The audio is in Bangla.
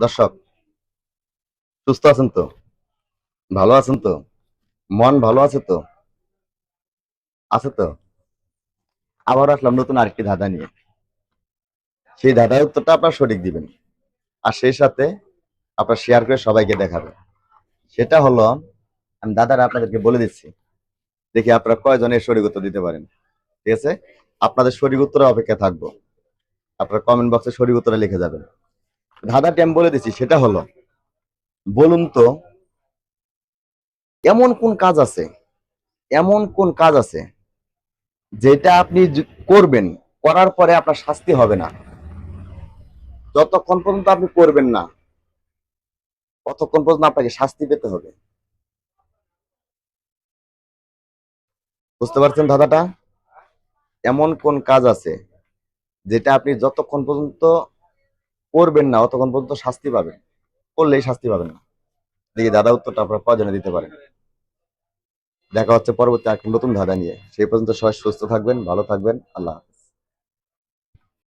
দর্শক, সুস্থ আছেন তো? ভালো আছেন তো? মন ভালো আছে তো? আছে তো? আবার আসলাম নতুন আরেকটি ধাঁধা নিয়ে। সেই ধাঁধার উত্তরটা আপনার সঠিক দিবেন। আর সেই সাথে আপনার শেয়ার করে সবাইকে দেখাবেন। সেটা হলো, আমি দাদারা আপনাদেরকে বলে দিচ্ছি। দেখি আপনারা কয়জনের সঠিক উত্তর দিতে পারেন। ঠিক আছে? আপনাদের সঠিক উত্তরের অপেক্ষা থাকব। আপনারা কমেন্ট বক্সে সঠিক উত্তরে লিখে যাবেন। ধাঁধাটি আমি বলে দিচ্ছি সেটা হলো, বলুন তো, এমন কোন কাজ আছে, এমন কোন কাজ আছে যেটা আপনি করবেন, করার পরে আপনার শাস্তি হবে না। যতক্ষণ পর্যন্ত আপনি করবেন না, ততক্ষণ পর্যন্ত আপনাকে শাস্তি পেতে হবে। বুঝতে পারছেন দাদাটা এমন কোন কাজ আছে যেটা আপনি যতক্ষণ পর্যন্ত করবেন না, অতক্ষণ পর্যন্ত শাস্তি পাবেন। করলেই শাস্তি পাবেন না। দেখি দাদা উত্তরটা আপনারা কজনে দিতে পারেন। দেখা হচ্ছে পরবর্তী এক নতুন ধাঁধা নিয়ে। সেই পর্যন্ত সবাই সুস্থ থাকবেন, ভালো থাকবেন। আল্লাহ।